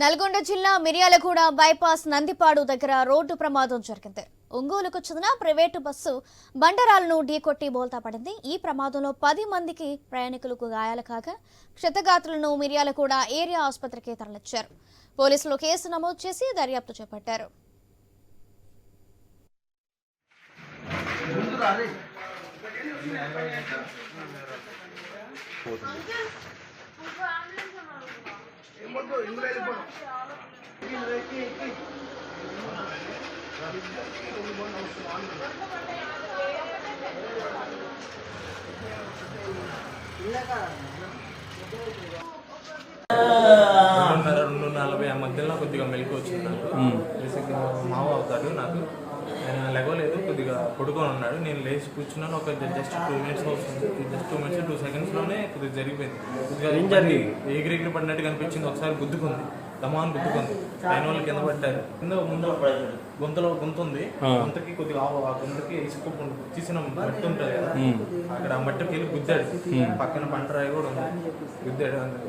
నల్గొండ జిల్లా మిర్యాలగూడ బైపాస్ నందిపాడు దగ్గర రోడ్డు ప్రమాదం జరిగింది. ఒంగోలుకు చెందిన ప్రైవేటు బస్సు బండరాలను ఢీకొట్టి బోల్తా పడింది. ఈ ప్రమాదంలో పది మందికి ప్రయాణికులకు గాయాలు కాగా క్షతగాత్రులను మిర్యాలగూడ ఏరియా ఆసుపత్రికి తరలించారు. పోలీసులు కేసు నమోదు చేసి దర్యాప్తు చేపట్టారు. రెండున్నర రెండు నలభై ఆ మధ్యలో కొద్దిగా మెలకు వచ్చింది నాకు. మావ అవుతాడు నాకు. ఆయన పడుకొని ఉన్నాడు. నేను లేచి కూర్చున్నాను. ఒక జస్ట్ టూ మినిట్స్ అవుతుంది జస్ట్ టూ మినిట్స్ టూ సెకండ్స్లోనే కొద్దిగా జరిగిపోయింది. కొద్దిగా బండి ఎగిరి ఎగిరి పడినట్టు కనిపించింది? ఒకసారి గుద్దుకుంది. దమాన్ గుద్దుకుంది. ఆయన వాళ్ళు కింద పట్టారు కింద ముందు గుంతలో గుంత ఉంది గుంతకి కొద్దిగా ఆ- గుంతకి ఇసుక తీసిన మట్టి ఉంటుంది కదా. అక్కడ ఆ మట్టికి వెళ్ళి గుద్దాడు. పక్కన పంట రాయి కూడా ఉంది. గుద్దాడు అందుకు.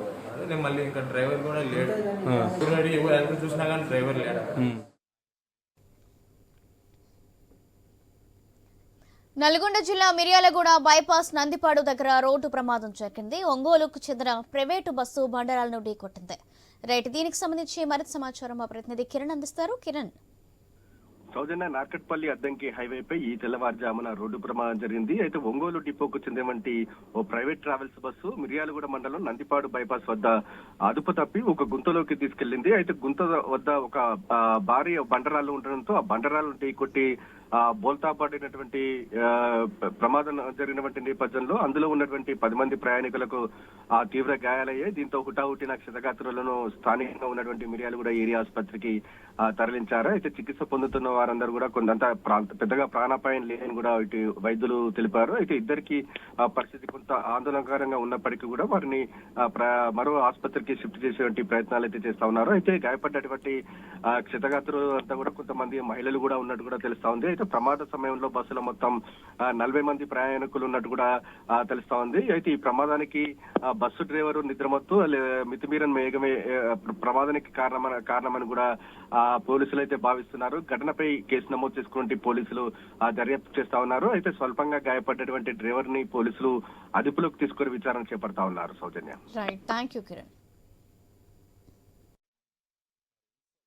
నేను మళ్ళీ ఇంకా డ్రైవర్ కూడా లేడు. ఎవరు చూసినా కానీ డ్రైవర్ లేడు నల్గొండ జిల్లా మిర్యాలగూడ బైపాస్ నందిపాడు దగ్గర రోడ్డు ప్రమాదం జరిగింది. ఒంగోలుకు చెందిన ప్రైవేటు బస్సు బండరాలను ఢీకొట్టింది రైట్ దీనికి సంబంధించి మరింత సమాచారం మా ప్రతినిధి కిరణ్ అందిస్తారు. కిరణ్. సౌజన్య నార్కట్పల్లి అద్దంకి హైవేపై ఈ తెల్లవారుజామున రోడ్డు ప్రమాదం జరిగింది. అయితే ఒంగోలు డిపోకు చెందినటువంటి ఓ ప్రైవేట్ ట్రావెల్స్ బస్సు మిర్యాలగూడ మండలం నందిపాడు బైపాస్ వద్ద అదుపు తప్పి ఒక గుంతలోకి తీసుకెళ్ళింది అయితే గుంత వద్ద ఒక భారీ బండరాలు ఉండడంతో ఆ బండరాలు ఢీకొట్టి కొట్టి బోల్తా పడినటువంటి ఆ, ప్రమాదం జరిగినటువంటి నేపథ్యంలో అందులో ఉన్నటువంటి పది మంది ప్రయాణికులకు ఆ తీవ్ర గాయాలయ్యాయి. దీంతో హుటాహుటిన క్షతగాత్రులను స్థానికంగా ఉన్నటువంటి మిర్యాలగూడ ఏరియా ఆసుపత్రికి తరలించారు. అయితే చికిత్స పొందుతున్న వారందరూ కూడా కొంత పెద్దగా ప్రాణాపాయం లేని కూడా ఇటు వైద్యులు తెలిపారు. అయితే ఇద్దరికి ఆ, పరిస్థితి కొంత ఆందోళనకరంగా ఉన్నప్పటికీ కూడా వారిని ప్ర- మరో ఆసుపత్రికి షిఫ్ట్ చేసేటువంటి ప్రయత్నాలు అయితే చేస్తా ఉన్నారు. అయితే గాయపడ్డటువంటి క్షతగాత్రులు అంతా కూడా కొంతమంది మహిళలు కూడా ఉన్నట్టు కూడా తెలుస్తా ఉంది. అయితే ప్రమాద సమయంలో బస్సులో మొత్తం నలభై మంది ప్రయాణికులు ఉన్నట్టు కూడా తెలుస్తా ఉంది. అయితే ఈ ప్రమాదానికి బస్సు డ్రైవర్ నిద్రమత్తు మితిమీరన్ మేఘమే ప్రమాదానికి కారణమని కారణమని కూడా ఆ, పోలీసులు అయితే భావిస్తున్నారు. ఘటనపై కేసు నమోదు చేసుకున్నటువంటి పోలీసులు దర్యాప్తు చేస్తా ఉన్నారు. అయితే స్వల్పంగా గాయపడ్డటువంటి డ్రైవర్ని పోలీసులు అదుపులోకి తీసుకొని విచారణ చేపడతా ఉన్నారు. సౌజన్య. Right thank you Kiran